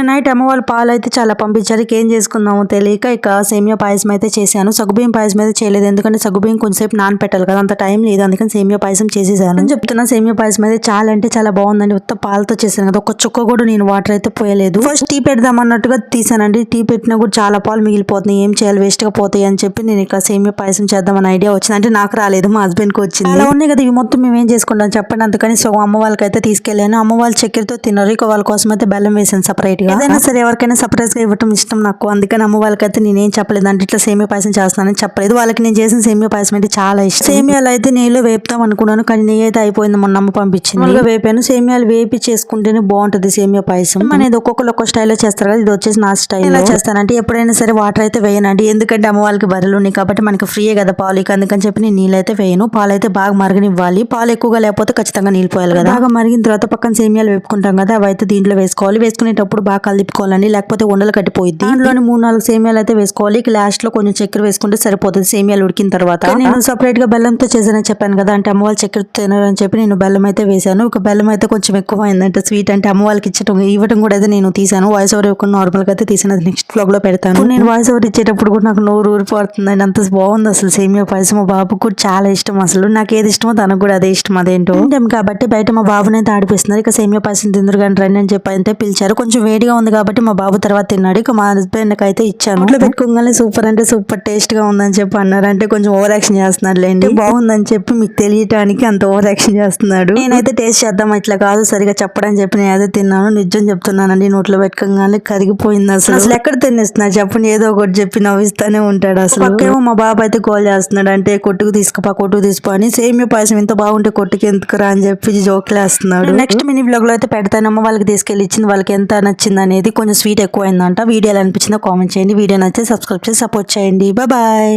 నిన్న నైట్ అమ్మవాళ్ళు పాలు అయితే చాలా పంపించారు. ఇక ఏం చేసుకుందామో తెలియక ఇక సేమియా పాయసం అయితే చేశాను. సగ్గుబియ్యం పాయసం అయితే చేయలేదు. ఎందుకంటే సగ్గుబియ్యం కొంచెంసేపు నానపెట్టాలి కదా అంత టైం లేదు. అందుకని సేమియా పాయసం చేసేసాను. అని చెప్తున్నా సేమియా పాయసం అయితే చాలా అంటే చాలా బాగుందండి. ఉత్త పాలతో చేశాను కదా ఒక చుక్క కూడా నేను వాటర్ అయితే పోయలేదు. ఫస్ట్ టీ పెడదాం అన్నట్టుగా తీసానండి. టీ పెట్టినా కూడా చాలా పాలు మిగిలిపోతున్నాయి. ఏం చేయాలి? వేస్ట్గా పోతాయి అని చెప్పి నేను ఇక సేమియా పాయసం చేద్దామని ఐడియా వచ్చింది. అంటే నాకు రాలేదు మా హస్బెండ్కి వచ్చింది. అలా ఉన్నాయి కదా ఇవి మొత్తం మేము ఏం చేసుకుంటాం చెప్పండి. అందుకని సో అమ్మ వాళ్ళకైతే తీసుకెళ్ళాను. అమ్మ వాళ్ళు చక్కెరతో తిన్నారు. ఇక వాళ్ళ కోసం అయితే బెల్లం వేసాను సపరేట్గా ఏదైనా సరే ఎవరికైనా సపరేట్గా ఇవ్వటం ఇష్టం నాకు. అందుకని అమ్మ వాళ్ళకైతే నేనేం చెప్పలేదు. అంటే ఇట్లా సేమియా పాయసం చేస్తానని చెప్పలేదు. వాళ్ళకి నేను చేసిన సేమియా పాయసం అంటే చాలా ఇష్టం. సేమియాలు అయితే నెయ్యిలో వేపుతాం అనుకున్నాను కానీ నెయ్యి అయితే అయిపోయింది మొన్న అమ్మ పంపించింది. మామూలుగా వేపాను. సేమియాలు వేపి చేసుకుంటేనే బాగుంటది సేమియా పాయసం. అనేది ఒక్కొక్కరు ఒక్కొక్క స్టైల్లో చేస్తారు కదా ఇది వచ్చేసి నా స్టైల్ ఎలా చేస్తానంటే ఎప్పుడైనా సరే వాటర్ అయితే వేయనండి. ఎందుకంటే అమ్మ వాళ్ళకి బర్రెలు ఉన్నాయి కాబట్టి మనకి ఫ్రీయే కదా పాలు. ఇక అందుకని చెప్పి నేను నీళ్ళు అయితే వేయను. పాలు అయితే బాగా మరగనివ్వాలి. పాలు ఎక్కువగా లేకపోతే ఖచ్చితంగా నీళ్ళు పోయాలి కదా. బాగా మరిగిన తర్వాత పక్కన సేమియాలు వేపుకుంటాం కదా అవి అయితే దీంట్లో వేసుకోవాలి. వేసుకునేటప్పుడు బాగా కలిపుకోవాలండి లేకపోతే ఉండలు కట్టిపోయింది దాంట్లోని మూడు నాలుగు సేమియాలు అయితే వేసుకోవాలి. ఇక లాస్ట్లో కొంచెం చక్కెర వేసుకుంటే సరిపోతుంది. సేమియాలు ఉడికిన తర్వాత నేను సపరేట్గా బెల్లంతో చేసానని చెప్పాను కదా. అంటే అమ్మ వాళ్ళు చక్కెర తినరని చెప్పి నేను బెల్లం అయితే వేసాను ఒక బెల్లం అయితే కొంచెం ఎక్కువ అయిందంటే స్వీట్ అంటే అమ్మ వాళ్ళకి ఇచ్చటం ఇవ్వడం కూడా అయితే నేను తీసాను వాయిస్ ఓవర్ ఇవ్వకుండా నార్మల్గా అయితే తీసాను అది నెక్స్ట్ ఫ్లాగ్లో పెడతాను. నేను వాయిస్ ఓవర్ ఇచ్చేటప్పుడు కూడా నాకు నోరు ఊరిపోతుందండి అంత బాగుంది అసలు సేమియా పాయసం. మా బాబుకు కూడా చాలా ఇష్టం అసలు. నాకు ఏది ఇష్టమో తనకు కూడా అదే ఇష్టం. అదేంటో కాబట్టి బయట మా బాబుని అయితే ఆడిపిస్తున్నారు. ఇక సేమియా పాయసం తిందరు కానీ రండి అని చెప్పి అయితే పిలిచారు. కొంచెం వేడిగా ఉంది కాబట్టి మా బాబు తర్వాత తిన్నాడు. ఇక మా హస్బెండ్ అయితే ఇచ్చాను. ఇట్లా పెట్టుకోగానే సూపర్ అంటే సూపర్ టేస్ట్గా ఉందని చెప్పి అన్నారు. అంటే కొంచెం ఓవర్ యాక్షన్ చేస్తున్నాడు లేండి బాగుందని చెప్పి మీకు తెలియటానికి అంత ఓవర్ యాక్షన్ చేస్తున్నాడు. నేనైతే టేస్ట్ చేద్దాం ఇట్లా కాదు. సరిగా చెప్పడని చెప్పి నేను అయితే తిన్నాను. నిజం చెప్తున్నానండి నోట్లో పెట్టుకోగానే కరిగిపోయింది అసలు. అసలు ఎక్కడ తినేస్తున్నా చెప్పండి? ఏదో ఒకటి చెప్పి నవ్విస్తానే ఉంటాడు అసలు. పక్కేమో మా బాబు అయితే గోల్ చేస్తున్నాడు. అంటే కొట్టుకు తీసుకుపా కొట్టుకు తీసుకో అని. సేమియా పాయసం ఇంత బాగుంటే కొట్టుకు ఎందుకురా అని చెప్పి జోకులేస్తున్నాడు. నెక్స్ట్ మినీ బ్లాగ్లో అయితే పెడతానమ్మ. వాళ్ళకి తీసుకెళ్ళి ఇచ్చింది. వాళ్ళకి ఎంత నచ్చింది అనేది కొంచెం స్వీట్ ఎక్కువ అయిందంట ఎలా అనిపించిందో కామెంట్ చేయండి. వీడియో నచ్చితే సబ్స్క్రైబ్ చేసి సపోర్ట్ చేయండి. బాయ్